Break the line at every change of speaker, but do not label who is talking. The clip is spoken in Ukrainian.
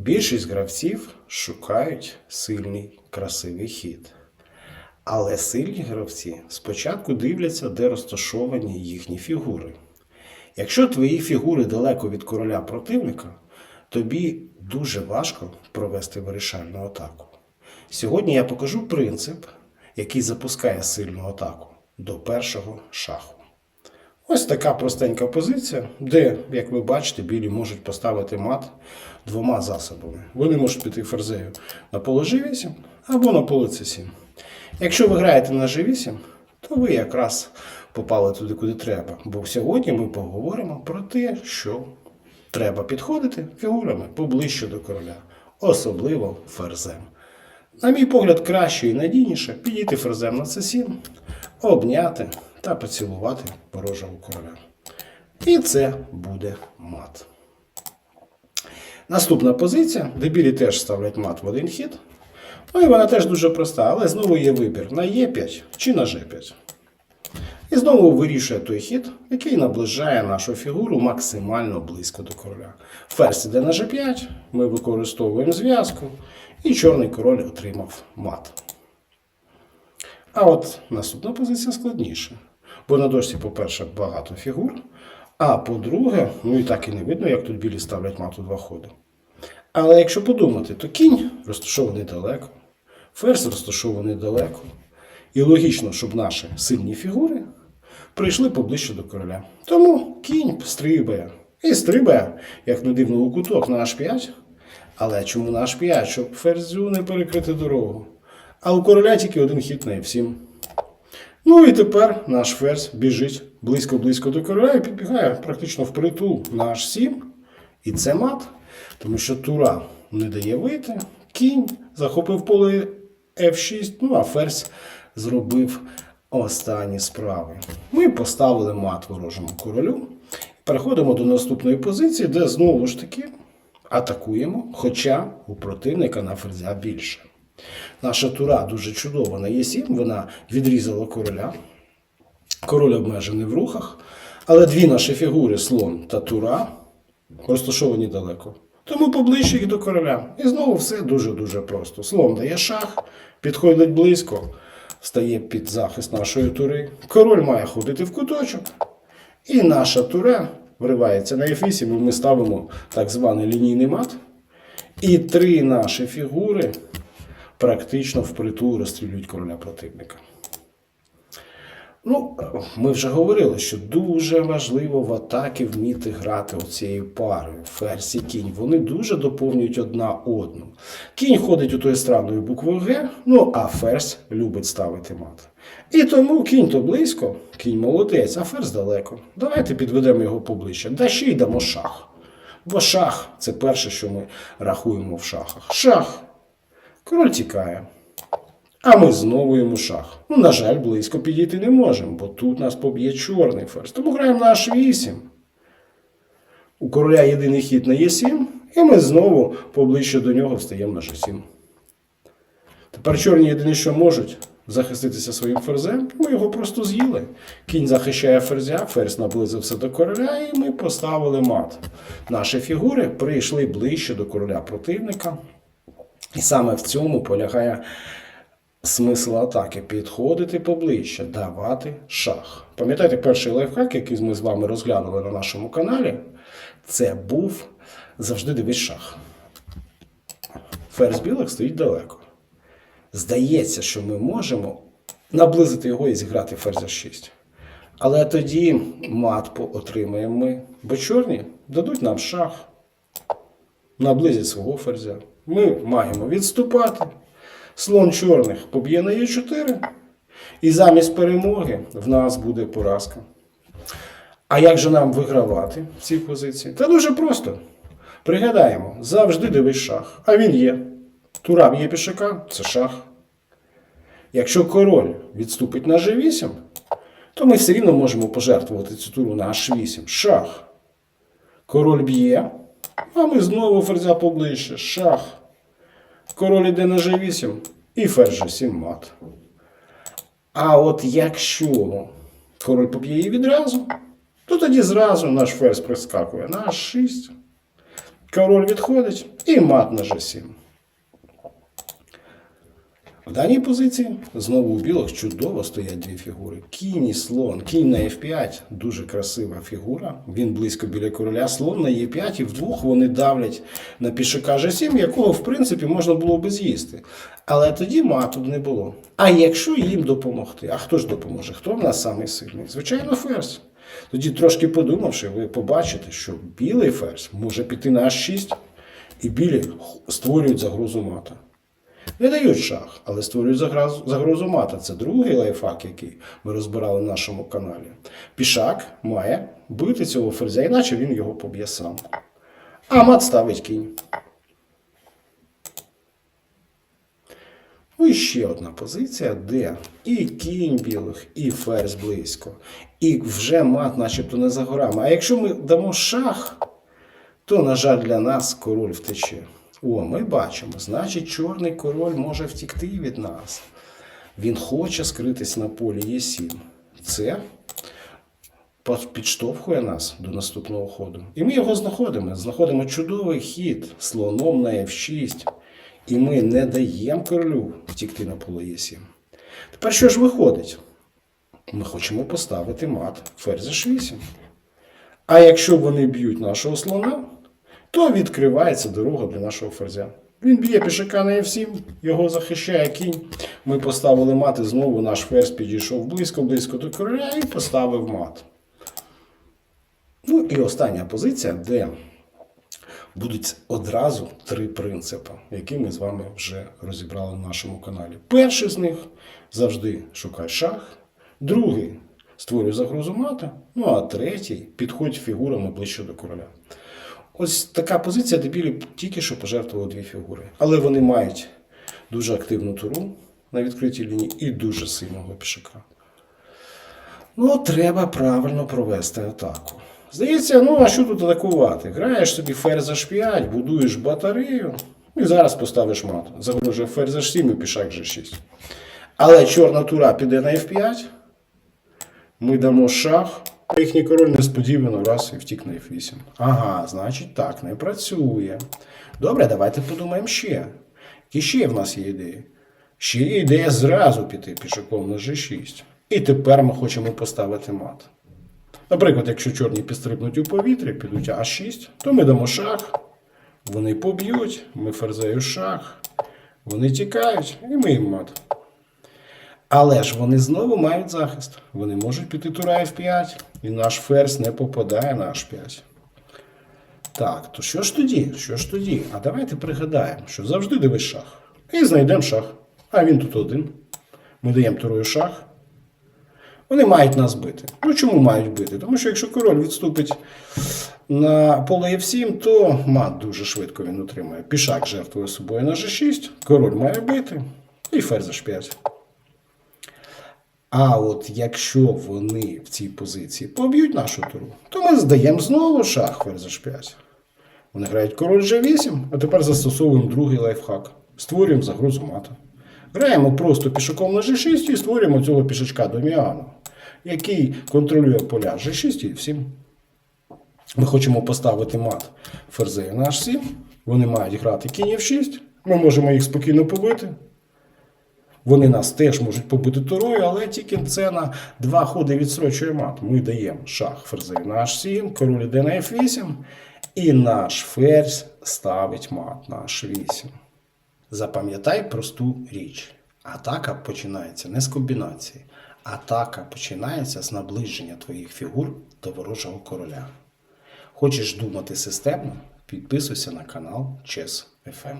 Більшість гравців шукають сильний красивий хід. Але сильні гравці спочатку дивляться, де розташовані їхні фігури. Якщо твої фігури далеко від короля противника, тобі дуже важко провести вирішальну атаку. Сьогодні я покажу принцип, який запускає сильну атаку до першого шаху. Ось така простенька позиція, де, як ви бачите, білі можуть поставити мат двома засобами. Вони можуть піти ферзею на поле G8 або на поле C7. Якщо ви граєте на G8, то ви якраз попали туди, куди треба. Бо сьогодні ми поговоримо про те, що треба підходити фігурами поближче до короля, особливо ферзем. На мій погляд, краще і надійніше підійти ферзем на c7, обняти та поцілувати ворожого короля. І це буде мат. Наступна позиція, де білі теж ставлять мат в один хід. Ну і вона теж дуже проста, але знову є вибір на Е5 чи на Ж5. І знову вирішує той хід, який наближає нашу фігуру максимально близько до короля. Ферзь іде на G5, ми використовуємо зв'язку, і чорний король отримав мат. А от наступна позиція складніша. Бо на дошці, по-перше, багато фігур. А по-друге, ну і так і не видно, як тут білі ставлять мат у два ходи. Але якщо подумати, то кінь розташований далеко, ферзь розташований далеко. І логічно, щоб наші сильні фігури прийшли поближче до короля. Тому кінь стрибає. І стрибає, як не дивно, у куток на H5. Але чому на H5? Щоб ферзю не перекрити дорогу. А у короля тільки один хід на F7. Ну і тепер наш ферзь біжить близько-близько до короля і підбігає практично впритул на H7. І це мат, тому що тура не дає вийти, кінь захопив поле F6, ну а ферзь зробив останні справи. Ми поставили мат ворожому королю. Переходимо до наступної позиції, де знову ж таки атакуємо, хоча у противника на ферзя більше. Наша тура дуже чудова на Е7, вона відрізала короля. Король обмежений в рухах, але дві наші фігури, слон та тура, розташовані далеко. Тому поближче їх до короля. І знову все дуже-дуже просто. Слон дає шах, підходить близько, стає під захист нашої тури. Король має ходити в куточок. І наша тура вривається на F8, і ми ставимо так званий лінійний мат. І три наші фігури практично впритул розстрілюють короля противника. Ну, ми вже говорили, що дуже важливо в атаки вміти грати оцією парою. Ферзь і кінь. Вони дуже доповнюють одна одну. Кінь ходить у тою странною буквою Г, ну а ферзь любить ставити мат. І тому кінь то близько, кінь молодець, а ферзь далеко. Давайте підведемо його поближче. Да ще й дамо шах. Бо шах це перше, що ми рахуємо в шахах. Шах. Король тікає. А ми знову йому шах. Ну, на жаль, близько підійти не можемо, бо тут нас поб'є чорний ферзь. Тому граємо на H8. У короля єдиний хід на Е7, і ми знову поближче до нього встаємо на G7. Тепер чорні єдине, що можуть захиститися своїм ферзем, ми його просто з'їли. Кінь захищає ферзя, ферзь наблизився до короля, і ми поставили мат. Наші фігури прийшли ближче до короля противника. І саме в цьому полягає смисл атаки підходити поближче, давати шах. Пам'ятаєте, перший лайфхак, який ми з вами розглянули на нашому каналі, це був завжди дивись шах. Ферзь білих стоїть далеко. Здається, що ми можемо наблизити його і зіграти ферзя 6. Але тоді мат по- отримаємо ми, бо чорні дадуть нам шах, наблизять свого ферзя. Ми маємо відступати. Слон чорних поб'є на Е4. І замість перемоги в нас буде поразка. А як же нам вигравати в цій позиції? Та дуже просто. Пригадаємо, завжди дивись шах. А він є. Тура б'є пішака це шах. Якщо король відступить на G8, то ми все рівно можемо пожертвувати цю туру на H8. Шах. Король б'є, а ми знову ферзя поближче. Шах. Король іде на G8 і ферзь G7 мат. А от якщо король поб'є її відразу, то тоді зразу наш ферзь прискакує на H6. Король відходить і мат на G7. В даній позиції знову у білих чудово стоять дві фігури. Кінь і слон. Кінь на F5 дуже красива фігура. Він близько біля короля, слон на Е5, і вдвох вони давлять на пішака G7, якого, в принципі, можна було би з'їсти. Але тоді мату не було. А якщо їм допомогти? А хто ж допоможе? Хто в нас самий сильний? Звичайно, ферзь. Тоді трошки подумавши, ви побачите, що білий ферзь може піти на H6, і білі створюють загрозу мата. Не дають шах, але створюють загрозу, загрозу мата. Це другий лайфхак, який ми розбирали на нашому каналі. Пішак має бити цього ферзя, іначе він його поб'є сам. А мат ставить кінь. Ну і ще одна позиція, де і кінь білих, і ферзь близько. І вже мат начебто не за горами. А якщо ми дамо шах, то, на жаль, для нас король втече. О, ми бачимо, значить, чорний король може втікти від нас. Він хоче скритись на полі Е7. Це підштовхує нас до наступного ходу. І ми його знаходимо. Знаходимо чудовий хід слоном на F6. І ми не даємо королю втікти на поле Е7. Тепер що ж виходить? Ми хочемо поставити мат ферзь H8. А якщо вони б'ють нашого слона, то відкривається дорога для нашого ферзя. Він б'є пішака на F7, його захищає кінь. Ми поставили мат, і знову наш ферзь підійшов близько-близько до короля і поставив мат. Ну і остання позиція, де будуть одразу три принципи, які ми з вами вже розібрали на нашому каналі. Перший з них завжди шукай шах, другий створюй загрозу мата, ну а третій підходь фігурами ближче до короля. Ось така позиція, де білі тільки що пожертвували дві фігури. Але вони мають дуже активну туру на відкритій лінії і дуже сильного пішака. Ну, треба правильно провести атаку. Здається, ну а що тут атакувати? Граєш собі ферзь h5, будуєш батарею і зараз поставиш мат. Загрожує ферзь h7 і пішак g6. Але чорна тура піде на f5. Ми дамо шах. Їхній король несподівано раз і втік на F8. Ага, значить так, не працює. Добре, давайте подумаємо ще. Які ще в нас є ідеї? Ще є ідея зразу піти пішаком на G6. І тепер ми хочемо поставити мат. Наприклад, якщо чорні підстрибнуть у повітря, підуть А6, то ми дамо шах. Вони поб'ють, ми ферзею шах. Вони тікають, і ми їм мат. Але ж вони знову мають захист. Вони можуть піти тура F5, і наш ферзь не попадає на H5. Так, то що ж тоді? Що ж тоді? А давайте пригадаємо, що завжди дивись шах. І знайдемо шах. А він тут один. Ми даємо турою шах. Вони мають нас бити. Ну чому мають бити? Тому що якщо король відступить на поле F7, то мат дуже швидко він отримає. Пішак жертвує собою на G6, король має бити, і ферзь H5. А от якщо вони в цій позиції поб'ють нашу туру, то ми здаємо знову шах ферзь H5. Вони грають король G8, а тепер застосовуємо другий лайфхак. Створюємо загрозу мата. Граємо просто пішаком на G6 і створюємо цього пішачка доміану, який контролює поля G6 і F7. Ми хочемо поставити мат ферзею на H7. Вони мають грати кінь F6. Ми можемо їх спокійно побити. Вони нас теж можуть побити турою, але тільки це на два ходи відстрочує мат. Ми даємо шах ферзею на H7, король іде на F8, і наш ферзь ставить мат на H8. Запам'ятай просту річ. Атака починається не з комбінації. Атака починається з наближення твоїх фігур до ворожого короля. Хочеш думати системно? Підписуйся на канал Chess FM.